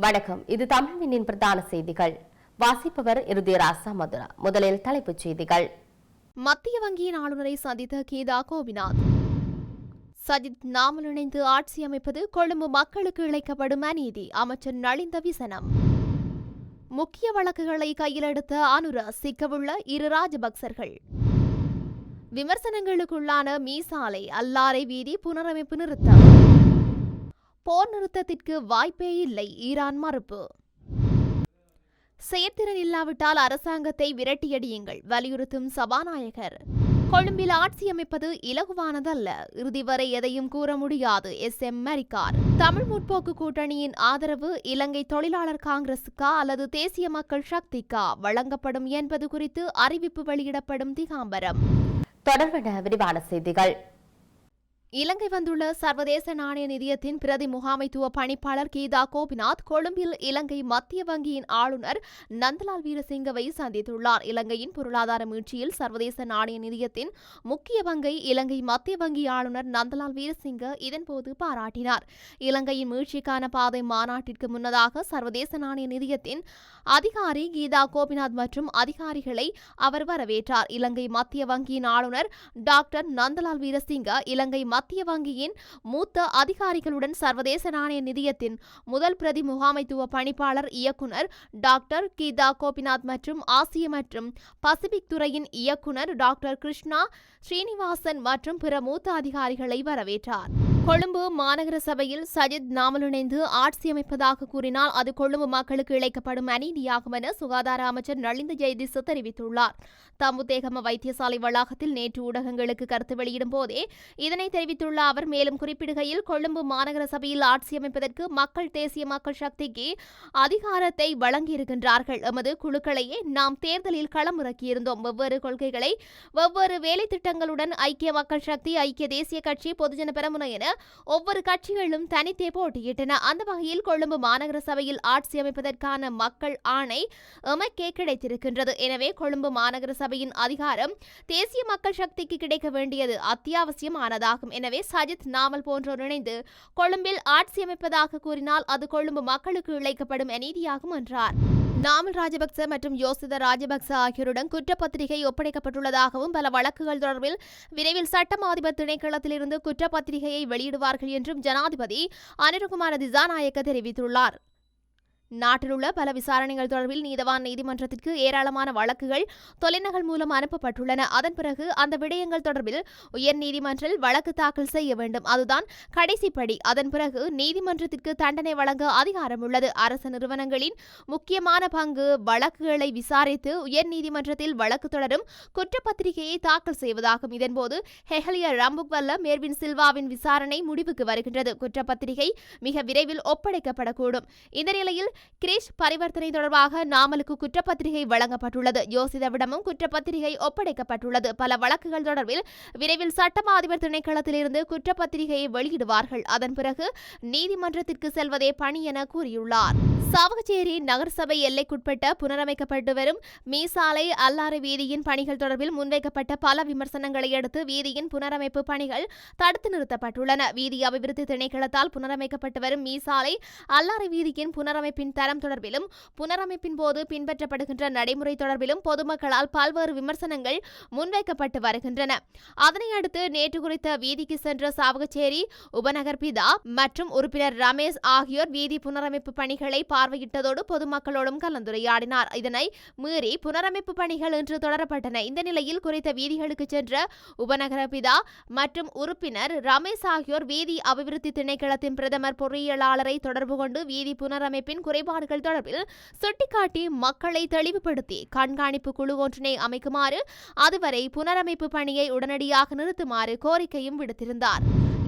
வணக்கம். இது தமிழ்வினின் பிரதான செய்திகள். வாசிப்பவர் இருதயராசா மதுரா. முதலில் தலைப்புச் செய்திகள். மத்திய வங்கியின் ஆளுநரை சந்தித்த கீதா கோபிநாத். சஜித் நாமல் இணைந்து ஆட்சி அமைப்பது கொழும்பு மக்களுக்கு இழைக்கப்படும் அநீதி. அமைச்சர் நளிந்த விசனம். முக்கிய வழக்குகளை கையில் எடுத்த அனுர சிக்கவுள்ள இரு ராஜபக்சர்கள். விமர்சனங்களுக்குள்ளான மீசாலை அல்லாரை வீதி புனரமைப்பு நிறுத்தம். போர் நிறுத்தத்திற்கு வாய்ப்பே இல்லை ஈரான் மறுப்பு. செயற்திறன் இல்லாவிட்டால் அரசாங்கத்தை விரட்டியடியுங்கள் வலியுறுத்தும் சபாநாயகர். கொழும்பில் ஆட்சி அமைப்பது இலகுவானதல்ல இறுதி வரை எதையும் கூற முடியாது எஸ். எம். மரிக்கார். தமிழ் முற்போக்கு கூட்டணியின் ஆதரவு இலங்கை தொழிலாளர் காங்கிரசுக்கா அல்லது தேசிய மக்கள் சக்திக்கா? வழங்கப்படும் என்பது குறித்து அறிவிப்பு வெளியிடப்படும் திகாம்பரம். தொடர்பான விரிவான செய்திகள். இலங்கை வந்துள்ள சர்வதேச நாணய நிதியத்தின் பிரதி முகாமைத்துவ பணிப்பாளர் கீதா கோபிநாத் கொழும்பில் இலங்கை மத்திய வங்கியின் ஆளுநர் நந்தலால் வீரசிங்கவை சந்தித்துள்ளார். இலங்கையின் பொருளாதார மீட்சியில் சர்வதேச நாணய நிதியத்தின் முக்கிய பங்கை இலங்கை மத்திய வங்கி ஆளுநர் நந்தலால் வீரசிங்க இதன்போது பாராட்டினார். இலங்கையின் மீழ்ச்சிக்கான பாதை மாநாட்டிற்கு முன்னதாக சர்வதேச நாணய நிதியத்தின் அதிகாரி கீதா கோபிநாத் மற்றும் அதிகாரிகளை அவர் வரவேற்றார். இலங்கை மத்திய வங்கியின் ஆளுநர் டாக்டர் நந்தலால் வீரசிங்க இலங்கை மத்திய வங்கியின் மூத்த அதிகாரிகளுடன் சர்வதேச நாணய நிதியத்தின் முதல் பிரதி முகாமைத்துவ பணிப்பாளர் இயக்குனர் டாக்டர் கீதா கோபிநாத் மற்றும் ஆசிய மற்றும் பசிபிக் துறையின் இயக்குனர் டாக்டர் கிருஷ்ணா ஸ்ரீனிவாசன் மற்றும் பிற மூத்த அதிகாரிகளை வரவேற்றார். கொழும்பு மாநகர சபையில் சஜித் நாமலிணைந்து ஆட்சி அமைப்பதாக கூறினால் அது கொழும்பு மக்களுக்கு இழைக்கப்படும் அநீதியாகும் என சுகாதார அமைச்சர் நளிந்த ஜெயதிச தெரிவித்துள்ளார். தம்புத்தேகம வைத்தியசாலை வளாகத்தில் நேற்று ஊடகங்களுக்கு கருத்து வெளியிடும் போதே இதனை தெரிவித்துள்ள அவர் மேலும் குறிப்பிடுகையில் கொழும்பு மாநகர சபையில் ஆட்சி அமைப்பதற்கு மக்கள் தேசிய மக்கள் சக்திக்கு அதிகாரத்தை வழங்கியிருக்கின்றார்கள். எமது குழுக்களையே நாம் தேர்தலில் களமிறக்கியிருந்தோம். வெவ்வேறு கொள்கைகளை வெவ்வேறு வேலை திட்டங்களுடன் ஐக்கிய மக்கள் சக்தி ஐக்கிய தேசிய கட்சி பொதுஜன பெரமுன என ஒவ்வொரு கட்சிகளும் தனித்தே போட்டியிட்டன. அந்த வகையில் கொழும்பு மாநகர சபையில் ஆட்சி அமைப்பதற்கான மக்கள் ஆணை எமக்கே கிடைத்திருக்கின்றது. எனவே கொழும்பு மாநகர சபையின் அதிகாரம் தேசிய மக்கள் சக்திக்கு கிடைக்க வேண்டியது அத்தியாவசியமானதாகும். எனவே சஜித் நாமல் போன்றோர் இணைந்து கொழும்பில் ஆட்சி அமைப்பதாக கூறினால் அது கொழும்பு மக்களுக்கு இழைக்கப்படும் அநீதியாகும் என்றார். நாமல் ராஜபக்ச மற்றும் யோசித ராஜபக்ச ஆகியோருடன் குற்றப்பத்திரிகை ஒப்படைக்கப்பட்டுள்ளதாகவும் பல வழக்குகள் தொடர்பில் விரைவில் சட்டம் அதிபர் திணைக்களத்திலிருந்து குற்றப்பத்திரிகையை வெளியிடுவார்கள் என்றும் ஜனாதிபதி அனிருகுமார திசாநாயக்க தெரிவித்துள்ளார். நாட்டிலுள்ள பல விசாரணைகள் தொடர்பில் நீதவான் நீதிமன்றத்திற்கு ஏராளமான வழக்குகள் தொலைநகல் மூலம் அனுப்பப்பட்டுள்ளன. அதன் பிறகு அந்த விடயங்கள் தொடர்பில் உயர்நீதிமன்றில் வழக்கு தாக்கல் செய்ய வேண்டும். அதுதான் கடைசி படி. அதன் பிறகு நீதிமன்றத்திற்கு தண்டனை வழங்க அதிகாரம் உள்ளது. அரசு நிறுவனங்களின் முக்கியமான பங்கு வழக்குகளை விசாரித்து உயர் நீதிமன்றத்தில் வழக்கு தொடரும் குற்றப்பத்திரிகையை தாக்கல் செய்வதாகும். இதன்போது ஹெஹலிய ரம்புக்வல்ல மேர்வின் சில்வாவின் விசாரணை முடிவுக்கு வருகின்றது. குற்றப்பத்திரிகை மிக விரைவில் ஒப்படைக்கப்படக்கூடும். இந்த நிலையில் கிரீஷ் பரிவர்த்தனை தொடர்பாக நாமலுக்கு குற்றப்பத்திரிகை வழங்கப்பட்டுள்ளது. யோசிதவிடமும் குற்றப்பத்திரிகை ஒப்படைக்கப்பட்டுள்ளது. பல வழக்குகள் தொடர்பில் விரைவில் சட்டமா அதிபர் திணைக்களத்திலிருந்து குற்றப்பத்திரிகையை வெளியிடுவார்கள். அதன் பிறகு நீதிமன்றத்திற்கு செல்வதே பணி என கூறியுள்ளார். சாவகச்சேரி நகரசபை எல்லைக்குட்பட்ட புனரமைக்கப்பட்டு வரும் மீசாலை அல்லாறு வீதியின் பணிகள் தொடர்பில் முன்வைக்கப்பட்ட பல விமர்சனங்களை அடுத்து வீதியின் புனரமைப்பு பணிகள் தடுத்து நிறுத்தப்பட்டுள்ளன. வீதி அபிவிருத்தி திணைக்களத்தால் புனரமைக்கப்பட்டு வரும் மீசாலை அல்லாறு வீதியின் புனரமைப்பின் தரம் தொடர்பிலும் புனரமைப்பின் போது பின்பற்றப்படுகின்ற நடைமுறை தொடர்பிலும் பொதுமக்களால் பல்வேறு விமர்சனங்கள் முன்வைக்கப்பட்டு வருகின்றன. அதனையடுத்து நேற்று குறித்த வீதிக்கு சென்ற சாவகச்சேரி உபநகர் பிதா மற்றும் உறுப்பினர் ரமேஷ் ஆகியோர் வீதி புனரமைப்பு பணிகளை பார்வையிட்டதோடு பொதுமக்களோடும் கலந்துரையாடினார். இதனை மீறி புனரமைப்பு பணிகள் இன்று தொடரப்பட்டன. இந்த நிலையில் குறித்த வீதிகளுக்கு சென்ற உபநகர பிதா மற்றும் உறுப்பினர் ரமேஷ் ஆகியோர் வீதி அபிவிருத்தி திணைக்களத்தின் பிரதமர் பொறியியலாளரை தொடர்பு கொண்டு வீதி புனரமைப்பின் குறை குறைபாடுகள் தொடர்பில் சுட்டிக்காட்டி மக்களை தெளிவுபடுத்தி கண்காணிப்பு குழு ஒன்றினை அமைக்குமாறு அதுவரை புனரமைப்பு பணியை உடனடியாக நிறுத்துமாறு கோரிக்கையும் விடுத்திருந்தார்.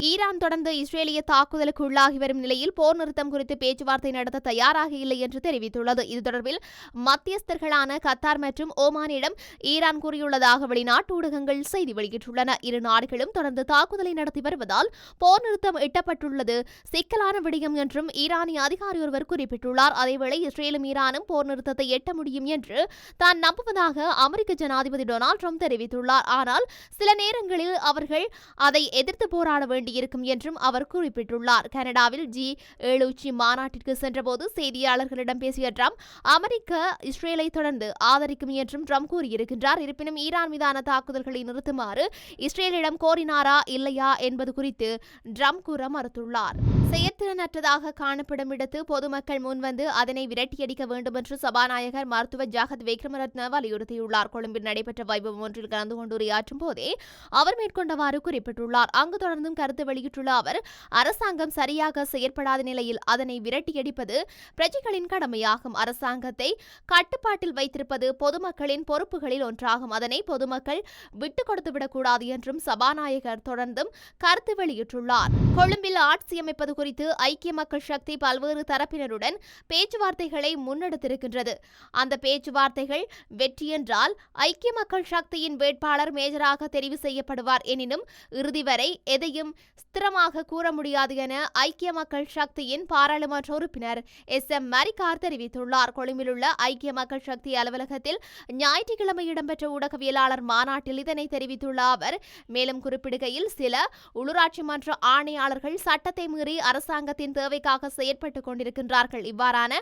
ஈரான் தொடர்ந்து இஸ்ரேலிய தாக்குதலுக்கு உள்ளாகி வரும் நிலையில் போர் நிறுத்தம் குறித்து பேச்சுவார்த்தை நடத்த தயாராக இல்லை என்று தெரிவித்துள்ளது. இது தொடர்பில் மத்தியஸ்தர்களான கத்தார் மற்றும் ஓமானிடம் ஈரான் கூறியுள்ளதாக வெளிநாட்டு ஊடகங்கள் செய்தி வெளியிட்டுள்ளன. இரு நாடுகளும் தொடர்ந்து தாக்குதலை நடத்தி வருவதால் போர் நிறுத்தம் எட்டப்பட்டுள்ளது. சிக்கலான விடயம் என்றும் ஈரானிய அதிகாரி ஒருவர் குறிப்பிட்டுள்ளார். அதேவேளை இஸ்ரேலும் ஈரானும் போர் நிறுத்தத்தை எட்ட முடியும் என்று தான் நம்புவதாக அமெரிக்க ஜனாதிபதி டொனால்ட் ட்ரம்ப் தெரிவித்துள்ளார். ஆனால் சில நேரங்களில் அவர்கள் அதை எதிர்த்து போராட வேண்டியிருக்கும் என்றும் அவர் குறிப்பிட்டுள்ளார். கனடாவில் ஜி ஏழு உச்சி மாநாட்டிற்கு சென்றபோது செய்தியாளர்களிடம் பேசிய ட்ரம்ப் அமெரிக்க இஸ்ரேலை தொடர்ந்து ஆதரிக்கும் என்றும் ட்ரம்ப் கூறியிருக்கின்றார். இருப்பினும் ஈரான் மீதான தாக்குதல்களை நிறுத்துமாறு இஸ்ரேலிடம் கோரினாரா இல்லையா என்பது குறித்து ட்ரம்ப் கூற மறுத்துள்ளார். செயற்திறனற்றதாக காணப்படும் இடத்து பொதுமக்கள் முன் முன்வந்து அதனை விரட்டியடிக்க வேண்டுமென்று சபாநாயகர் மருத்துவ ஜாகத் விக்ரமரத்ன வலியுறுத்தியுள்ளார். கொழும்பில் நடைபெற்ற வைபவம் ஒன்றில் கலந்து கொண்டு உரையாற்றும் போதே அவர் மேற்கொண்டவாறு குறிப்பிட்டுள்ளார். அங்கு தொடர்ந்தும் கருத்து வெளியிட்டுள்ள அவர் அரசாங்கம் சரியாக செயற்படாத நிலையில் அதனை விரட்டியடிப்பது பிரஜைகளின் கடமையாகும். அரசாங்கத்தை கட்டுப்பாட்டில் வைத்திருப்பது பொதுமக்களின் பொறுப்புகளில் ஒன்றாகும். அதனை பொதுமக்கள் விட்டுக் கொடுத்துவிடக்கூடாது என்றும் சபாநாயகர் தொடர்ந்தும் கருத்து வெளியிட்டுள்ளார். கொழும்பில் ஆட்சி அமைப்பது குறித்து ஐக்கிய மக்கள் சக்தி பல்வேறு தரப்பினருடன் பேச்சுவார்த்தைகளை முன்னெடுத்திருக்கின்றது. அந்த பேச்சுவார்த்தைகள் வெற்றியென்றால் ஐக்கிய மக்கள் சக்தியின் வேட்பாளர் மேஜராக தெரிவு செய்யப்படுவார் எனினும் இறுதி வரை எதையும் ஸ்திரமாக கூற முடியாது என ஐக்கிய மக்கள் சக்தியின் பாராளுமன்ற உறுப்பினர் எஸ். எம். மரிகார் தெரிவித்துள்ளார். கொழும்பில் உள்ள ஐக்கிய மக்கள் சக்தி அலுவலகத்தில் ஞாயிற்றுக்கிழமை இடம்பெற்ற ஊடகவியலாளர் மாநாட்டில் இதனை தெரிவித்துள்ள அவர் மேலும் குறிப்பிடுகையில் சில உள்ளூராட்சி மன்ற ஆணையாளர்கள் சட்டத்தை மீறி அரசாங்கத்தின் தேவைக்காக செயற்பட்டுக் கொண்டிருக்கின்றார்கள். இவ்வாறான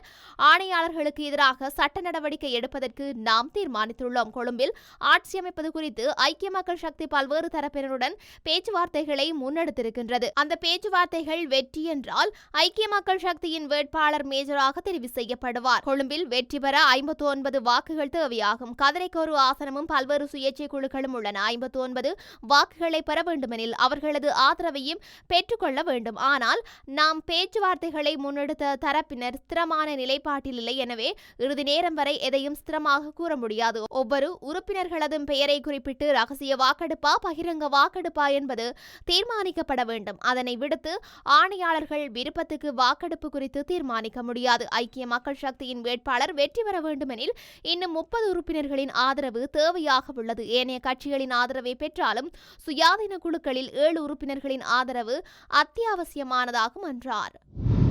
ஆணையாளர்களுக்கு எதிராக சட்ட நடவடிக்கை எடுப்பதற்கு நாம் தீர்மானித்துள்ளோம். கொழும்பில் ஆட்சி அமைப்பது குறித்து ஐக்கிய மக்கள் சக்தி பல்வேறு தரப்பினருடன் பேச்சுவார்த்தைகளை முன்னெடுத்திருக்கின்றது. அந்த பேச்சுவார்த்தைகள் வெற்றி என்றால் ஐக்கிய மக்கள் சக்தியின் வேட்பாளர் மேஜராக தெரிவு செய்யப்படுவார். கொழும்பில் வெற்றி பெற ஐம்பத்தி ஒன்பது வாக்குகள் தேவையாகும். கதிரைக்கு ஒரு ஆசனமும் பல்வேறு சுயேட்சை குழுக்களும் உள்ளன. ஐம்பத்தி ஒன்பது வாக்குகளை பெற வேண்டுமெனில் அவர்களது ஆதரவையும் பெற்றுக்கொள்ள வேண்டும். ஆனால் நாம் பேச்சுவார்த்தைகளை முன்னெடுத்த தரப்பினர் ஸ்திரமான நிலைப்பாட்டில் இல்லை எனவே இறுதி நேரம் வரை எதையும் ஸ்திரமாக கூற முடியாது. ஒவ்வொரு உறுப்பினர்களதும் பெயரை குறிப்பிட்டு ரகசிய வாக்கெடுப்பா பகிரங்க வாக்கெடுப்பா என்பது தீர்மானிக்கப்பட வேண்டும். அதனை விடுத்து ஆணையாளர்கள் விருப்பத்துக்கு வாக்கெடுப்பு குறித்து தீர்மானிக்க முடியாது. ஐக்கிய மக்கள் சக்தியின் வேட்பாளர் வெற்றி பெற வேண்டுமெனில் இன்னும் முப்பது உறுப்பினர்களின் ஆதரவு தேவையாக உள்ளது. ஏனைய கட்சிகளின் ஆதரவை பெற்றாலும் சுயாதீன குழுக்களில் ஏழு உறுப்பினர்களின் ஆதரவு அத்தியாவசியமானதாகும் என்றார்.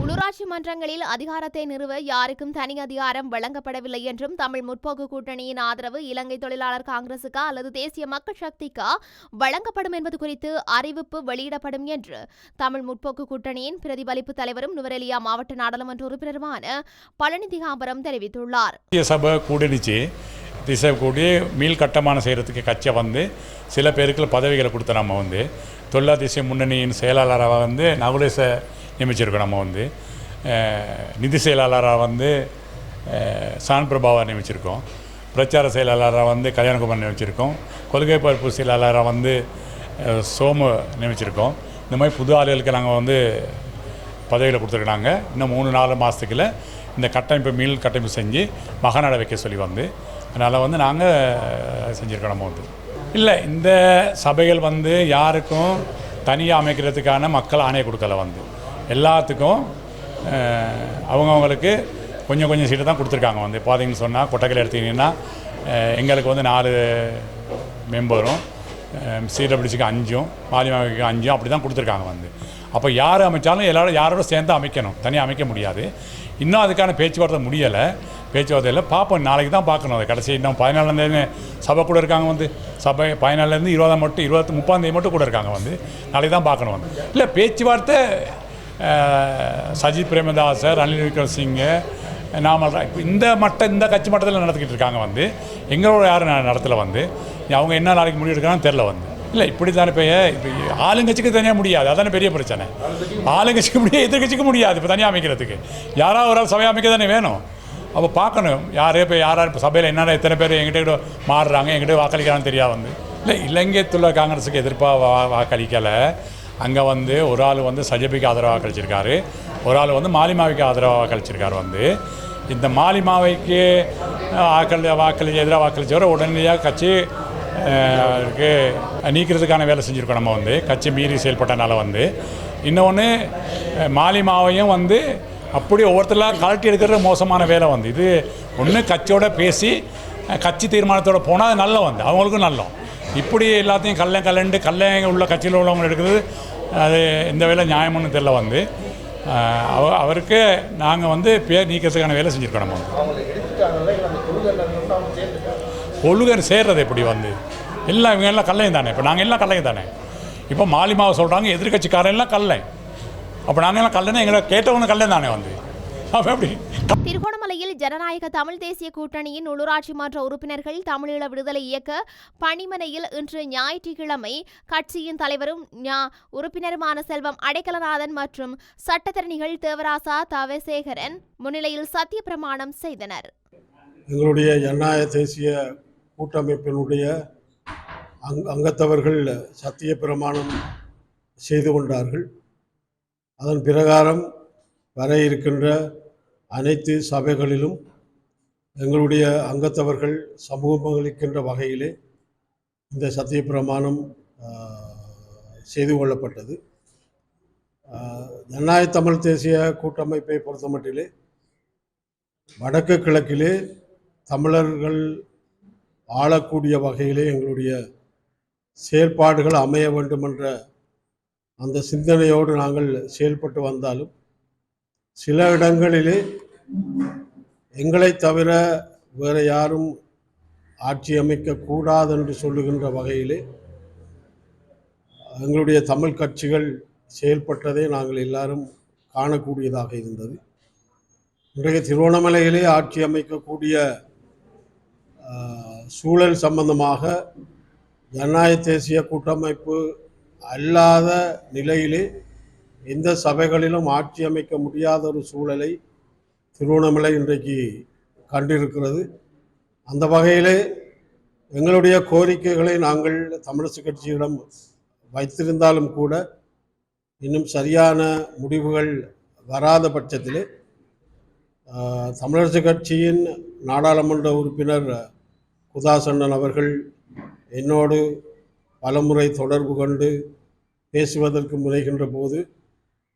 உள்ளூராட்சி மன்றங்களில் அதிகாரத்தை நிறுவ யாருக்கும் தனி அதிகாரம் வழங்கப்படவில்லை என்றும் தமிழ் முற்போக்கு கூட்டணியின் ஆதரவு இலங்கை தொழிலாளர் காங்கிரசுக்கா அல்லது தேசிய மக்கள் சக்திக்கா வழங்கப்படும் என்பது குறித்து அறிவிப்பு வெளியிடப்படும் என்று தமிழ் முற்போக்கு கூட்டணியின் பிரதிபலிப்பு தலைவரும் நுவரெலியா மாவட்ட நாடாளுமன்ற உறுப்பினருமான பழனி திகாம்பரம் தெரிவித்துள்ளார் திசை கூடி மீள் கட்டமான செய்கிறதுக்கு கட்சியை வந்து சில பேருக்கு பதவிகளை கொடுத்த நம்ம வந்து தொழிலா தேசிய முன்னணியின் செயலாளராக வந்து நகுலேச நியமிச்சிருக்கோம் நம்ம வந்து. நிதி செயலாளராக வந்து சான் பிரபாவை நியமிச்சிருக்கோம். பிரச்சார செயலாளராக வந்து கல்யாணகுமார் நியமிச்சிருக்கோம். கொள்கை பரப்பு செயலாளராக வந்து சோமு நியமிச்சிருக்கோம். இந்த மாதிரி புது ஆளுகளுக்கு நாங்கள் வந்து பதவியில் கொடுத்துருக்குறாங்க இன்னும் மூணு நாலு மாதத்துக்குள்ள இந்த கட்டமைப்பு மீள் கட்டமைப்பு செஞ்சு மகாநாட வைக்க சொல்லி வந்து. அதனால் வந்து நாங்கள் செஞ்சுருக்கோம் நம்ம வந்து. இல்லை இந்த சபைகள் வந்து யாருக்கும் தனியாக அமைக்கிறதுக்கான மக்கள் ஆணையை கொடுக்கல வந்து. எல்லாத்துக்கும் அவங்கவுங்களுக்கு கொஞ்சம் கொஞ்சம் சீட்டு தான் கொடுத்துருக்காங்க வந்து. பார்த்தீங்கன்னு சொன்னால் கொட்டக்கையில் எடுத்தீங்கன்னா எங்களுக்கு வந்து நாலு மெம்பரும் சிடபிள்யூசிக்கு அஞ்சும் மாலிமாவுக்கு அஞ்சும் அப்படி தான் கொடுத்துருக்காங்க வந்து. அப்போ யார் அமைச்சாலும் எல்லாரும் யாரோட சேர்ந்து அமைக்கணும். தனியாக அமைக்க முடியாது. இன்னும் அதுக்கான பேச்சுவார்த்தை முடியலை. பேச்சுவார்த்தையில் பார்ப்போம் நாளைக்கு தான் பார்க்கணும் அதை. கடைசி இன்னும் பதினாலேருந்து சபை கூட இருக்காங்க வந்து. சபை பதினாலேருந்து இருபதாம் மட்டும் இருபத்தி முப்பாந்தேதி மட்டும் கூட இருக்காங்க வந்து. நாளைக்கு தான் பார்க்கணும் வந்து. இல்லை பேச்சுவார்த்தை சஜித் பிரேமதாசர் ரணில் விக்ரமசிங்கே நாமல் ரா- இந்த மட்டம் இந்த கட்சி மட்டத்தில் நடத்திக்கிட்டு இருக்காங்க வந்து. எங்களோட யாரும் நடத்தல வந்து. அவங்க என்ன நாளைக்கு முடிவு தெரில வந்து. இல்லை இப்படி தானே இப்போ இப்போ ஆளுங்கட்சிக்கு தனியாக முடியாது. அதானே பெரிய பிரச்சனை. ஆளுங்கட்சிக்கு முடியாது எதிர்கட்சிக்கு முடியாது இப்போ தனியாக அமைக்கிறதுக்கு. யாராவது ஒரு ஆள் சபை அமைக்க தானே வேணும். அப்போ பார்க்கணும். யார் இப்போ யார் இப்போ சபையில் என்னென்ன எத்தனை பேர் எங்கிட்ட கூட மாறுறாங்க எங்கிட்ட வாக்களிக்கிறான்னு தெரியாது வந்து. இல்லை இலங்கைத்துள்ள காங்கிரஸுக்கு எதிர்ப்பாக வா வாக்களிக்கலை. அங்கே வந்து ஒரு ஆள் வந்து சஜபிக்கு ஆதரவாக கழிச்சிருக்காரு. ஒரு ஆள் வந்து மாலிமாவிக்கு ஆதரவாக கழிச்சிருக்காரு வந்து. இந்த மாலிமாவைக்கு வாக்கள் வாக்களிச்சு எதிராக வாக்களிச்சவரை உடனடியாக கட்சி இருக்கு நீக்கிறதுக்கான வேலை செஞ்சுருக்கோம் நம்ம வந்து. கட்சி மீறி செயல்பட்டனால வந்து. இன்னொன்று மாலிமாவையும் வந்து அப்படி ஒவ்வொருத்தரெலாம் கலட்டி எடுக்கிறது மோசமான வேலை வந்து. இது ஒன்று கட்சியோட பேசி கட்சி தீர்மானத்தோடு போனால் அது நல்ல வந்து. அவங்களுக்கும் நல்லோம். இப்படி எல்லாத்தையும் கல்லை கல்லண்டு கல்லை உள்ள கட்சியில் உள்ளவங்க எடுக்கிறது அது இந்த வேலை நியாயம்னு தெரியல வந்து. அவ அவருக்கு நாங்கள் வந்து பேர் நீக்கிறதுக்கான வேலை செஞ்சுருக்கோம் நம்ம கொள்கை சேர்றது எப்படி வந்து? எல்லாம் இவங்க எல்லாம் கல்லையும் தானே? இப்போ நாங்கள் எல்லாம் கல்லையும் தானே? இப்போ மாலிமாவை சொல்கிறாங்க எதிர்கட்சிக்காரன் எல்லாம் கல்லை. அப்போ நாங்கள் எல்லாம் கல்லன்னா எங்களை கேட்டவங்க கல்லன் தானே வந்து? திருகோணமலையில் ஜனநாயக தமிழ் தேசிய கூட்டணியின் உள்ளூராட்சி மன்ற உறுப்பினர்கள் தமிழீழ விடுதலை இயக்க பணிமனையில் இன்று ஞாயிற்றுக்கிழமை கட்சியின் தலைவரும் ஞா- உறுப்பினருமான செல்வம் அடைக்கலநாதன் மற்றும் சட்டத்தரணிகள் தேவராசா தவசேகரன் முன்னிலையில் சத்திய பிரமாணம் செய்தனர். எங்களுடைய ஜனநாயக தேசிய கூட்டமைப்பினுடைய அங் அங்கத்தவர்கள் சத்திய பிரமாணம் செய்து கொண்டார்கள். அதன் பிரகாரம் வர இருக்கின்ற அனைத்து சபைகளிலும் எங்களுடைய அங்கத்தவர்கள் சமூகம் அளிக்கின்ற வகையிலே இந்த சத்திய பிரமாணம் செய்து கொள்ளப்பட்டது. ஜனநாயக தமிழ் தேசிய கூட்டமைப்பை பொறுத்தமட்டிலே வடக்கு கிழக்கிலே தமிழர்கள் ஆளக்கூடிய வகையிலே எங்களுடைய செயல்பாடுகள் அமைய வேண்டுமென்ற அந்த சிந்தனையோடு நாங்கள் செயல்பட்டு வந்தாலும் சில இடங்களிலே எங்களை தவிர வேறு யாரும் ஆட்சி அமைக்கக்கூடாது என்று சொல்லுகின்ற வகையிலே எங்களுடைய தமிழ் கட்சிகள் செயல்பட்டதை நாங்கள் எல்லாரும் காணக்கூடியதாக இருந்தது. இன்றைக்கு திருவண்ணாமலையிலே ஆட்சி அமைக்கக்கூடிய சூழல் சம்பந்தமாக ஜனநாயக தேசிய கூட்டமைப்பு அல்லாத நிலையிலே எந்த சபைகளிலும் ஆட்சி அமைக்க முடியாத ஒரு சூழலை திருவண்ணாமலை இன்றைக்கு கண்டிருக்கிறது. அந்த வகையிலே எங்களுடைய கோரிக்கைகளை நாங்கள் தமிழரசு கட்சியிடம் வைத்திருந்தாலும் கூட இன்னும் சரியான முடிவுகள் வராத பட்சத்தில் தமிழரசு கட்சியின் நாடாளுமன்ற உறுப்பினர் குதாசண்ணன் அவர்கள் என்னோடு பலமுறை தொடர்பு கொண்டு பேசுவதற்கு முனைகின்ற போது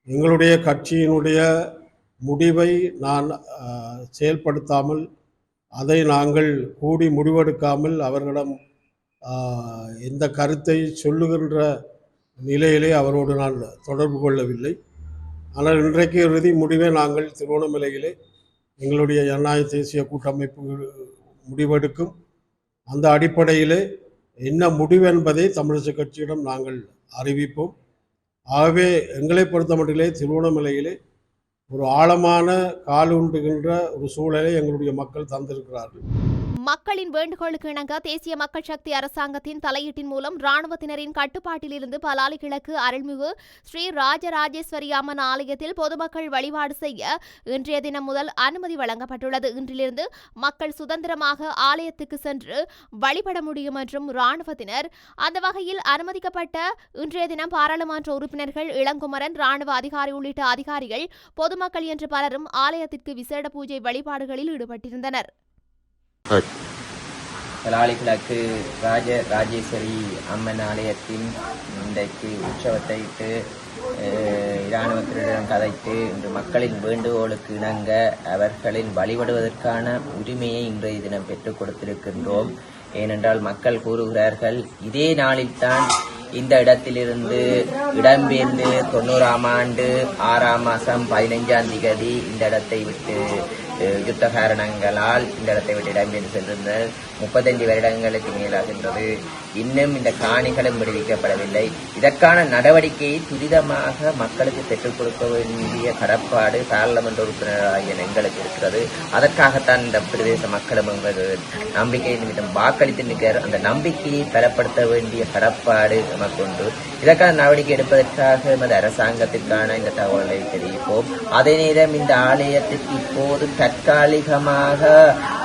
எங்களுடைய கட்சியினுடைய முடிவை நான் செயல்படுத்தாமல் அதை நாங்கள் கூடி முடிவெடுக்காமல் அவர்களிடம் இந்த எந்த கருத்தை சொல்லுகின்ற நிலையிலே அவரோடு நான் தொடர்பு கொள்ளவில்லை. ஆனால் இன்றைக்கு இறுதி முடிவை நாங்கள் திருவண்ணாமலையிலே எங்களுடைய ஜனநாயக தேசிய கூட்டமைப்பு முடிவெடுக்கும். அந்த அடிப்படையிலே என்ன முடிவு என்பதை தமிழிசை கட்சியிடம் நாங்கள் அறிவிப்போம். ஆகவே எங்களை பொறுத்த பொறுத்தமட்டிலே திருவோணமலையிலே ஒரு ஆழமான காலூன்றுகின்ற ஒரு சூழலை எங்களுடைய மக்கள் தந்திருக்கிறார்கள். மக்களின் வேண்டுகோளுக்கு இணங்க தேசிய மக்கள் சக்தி அரசாங்கத்தின் தலையீட்டின் மூலம் ராணுவத்தினரின் கட்டுப்பாட்டிலிருந்து பலாலி கிழக்கு அருள்மிகு ஸ்ரீ ராஜராஜேஸ்வரி அம்மன் ஆலயத்தில் பொதுமக்கள் வழிபாடு செய்ய இன்றைய தினம் முதல் அனுமதி வழங்கப்பட்டுள்ளது. இன்றிலிருந்து மக்கள் சுதந்திரமாக ஆலயத்துக்கு சென்று வழிபட முடியும் என்றும் ராணுவத்தினர் அந்த வகையில் அனுமதிக்கப்பட்ட இன்றைய தினம் பாராளுமன்ற உறுப்பினர்கள் இளங்குமரன் ராணுவ அதிகாரி உள்ளிட்ட அதிகாரிகள் பொதுமக்கள் என்று பலரும் ஆலயத்திற்கு விசேட பூஜை வழிபாடுகளில் ஈடுபட்டிருந்தனர். கலாலி ராஜ ராஜேஸ்வரி அம்மன் ஆலயத்தின் இன்றைக்கு உற்சவத்தை இராணுவத்தினரிடம் கதைத்து இன்று மக்களின் வேண்டுகோளுக்கு இணங்க அவர்களின் வழிபடுவதற்கான உரிமையை இன்றைய தினம் பெற்றுக் கொடுத்திருக்கின்றோம். ஏனென்றால் மக்கள் கூறுகிறார்கள் இதே நாளில்தான் இந்த இடத்திலிருந்து இடம்பெயர்ந்து தொண்ணூறாம் ஆண்டு ஆறாம் மாதம் பதினைஞ்சாம் திகதி இந்த இடத்தை விட்டு யுத்த காரணங்களால் இந்த இடத்தை விட்டு இடம்பெயர்ந்து சென்றிருந்தனர் முப்பத்தஞ்சு வருடங்களுக்கு மேலாகின்றது இன்னும் இந்த காணிகளும் விடுவிக்கப்படவில்லை. இதற்கான நடவடிக்கையை துரிதமாக மக்களுக்கு பெற்றுக் கொடுக்க வேண்டிய கடப்பாடு பாராளுமன்ற உறுப்பினராகிய எங்களுக்கு இருக்கிறது. அதற்காகத்தான் இந்த பிரதேச மக்களும் எங்களது நம்பிக்கை நிமிடம் வாக்களித்து நிற்கிறார். அந்த நம்பிக்கையை பலப்படுத்த வேண்டிய கடப்பாடு நமக்கு உண்டு. இதற்கான நடவடிக்கை எடுப்பதற்காக எமது அரசாங்கத்திற்கான இந்த தகவலை தெரிவிப்போம். அதே நேரம் இந்த ஆலயத்துக்கு இப்போது தற்காலிகமாக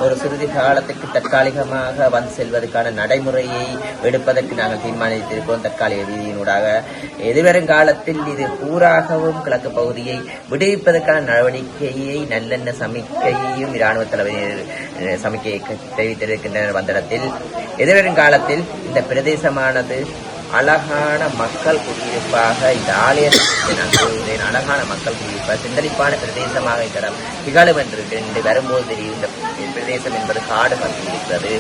ஒரு சிறிது காலத்துக்கு தற்காலிகமாக வந்து செல்வதற்கான நடைமுறையை எடுப்பதற்கு நாங்கள் தீர்மானித்திருக்கிறோம். தற்காலிக ரீதியினூடாக எதிர்வரும் காலத்தில் இது பூராகவும் கிழக்கு பகுதியை விடுவிப்பதற்கான நடவடிக்கையை நல்லெண்ண சமிக்கையையும் இராணுவ தலைவர் சமிக்கையை தெரிவித்திருக்கின்றனர். வந்திடத்தில் எதிர்வரும் காலத்தில் இந்த பிரதேசமானது அழகான மக்கள் குடியிருப்பாக இந்த ஆலயத்தை நான் கூறுகிறேன் அழகான மக்கள் குடியிருப்பாக சிந்தரிப்பான பிரதேசமாக இந்த திகழும் என்று என்று வரும்போது தெரியும். இந்த பிரதேசம் என்பது காடு மத்தி இருக்கிறது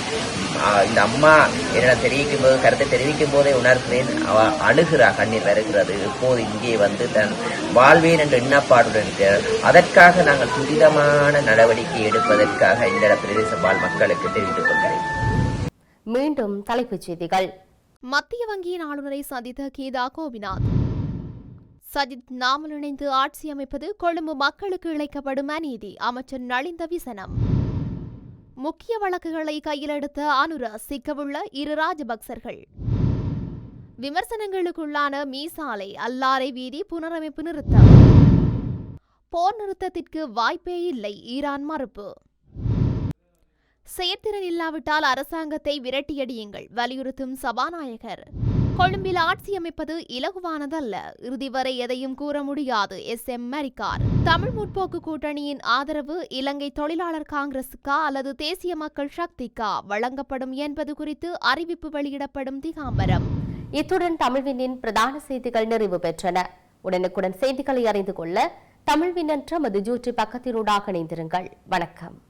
இந்த அம்மா என்னிடம் தெரிவிக்கும் போது கருத்தை தெரிவிக்கும் போதே உணர்கிறேன். அவ அழுகிறா கண்ணீர் வருகிறது. இப்போது இங்கே வந்து தன் வாழ்வேன் என்ற எண்ணப்பாடுடன் இருக்கிறார் அதற்காக நாங்கள் துரிதமான நடவடிக்கை எடுப்பதற்காக இந்த பிரதேச வாழ் மக்களுக்கு தெரிவித்துக் கொள்கிறேன். மீண்டும் தலைப்புச் செய்திகள். மத்திய வங்கியின் ஆளுநரை சந்தித்த கீதா கோபிநாத். சஜித் நாமல் இணைந்து ஆட்சி அமைப்பது கொழும்பு மக்களுக்கு இழைக்கப்படும் அநீதி. அமைச்சர் நளிந்த விசனம். முக்கிய வழக்குகளை கையில் எடுத்த அனுர சிக்கவுள்ள இரு ராஜபக்சர்கள். விமர்சனங்களுக்குள்ளான மீசாலை அல்லாரை வீதி புனரமைப்பு நிறுத்தம். போர் நிறுத்தத்திற்கு வாய்ப்பே இல்லை ஈரான் மறுப்பு. செயற்திறன் இல்லாவிட்டால் அரசாங்கத்தை விரட்டியடியுங்கள் வலியுறுத்தும் சபாநாயகர். கொழும்பில் ஆட்சி அமைப்பது இலகுவானதல்ல. இறுதி வரை எதையும் கூற முடியாது. எஸ். எம். மரிக்கார். தமிழ் முற்போக்கு கூட்டணியின் ஆதரவு இலங்கை தொழிலாளர் காங்கிரசுக்கா அல்லது தேசிய மக்கள் சக்திக்கா? வழங்கப்படும் என்பது குறித்து அறிவிப்பு வெளியிடப்படும் திகாம்பரம். இத்துடன் தமிழ்வினின் பிரதான செய்திகள் நிறைவு பெற்றன. உடனுக்குடன் செய்திகளை அறிந்து கொள்ள தமிழ்வின் என்ற மது ஜூற்றி பக்கத்தினூடாக இணைந்திருங்கள். வணக்கம்.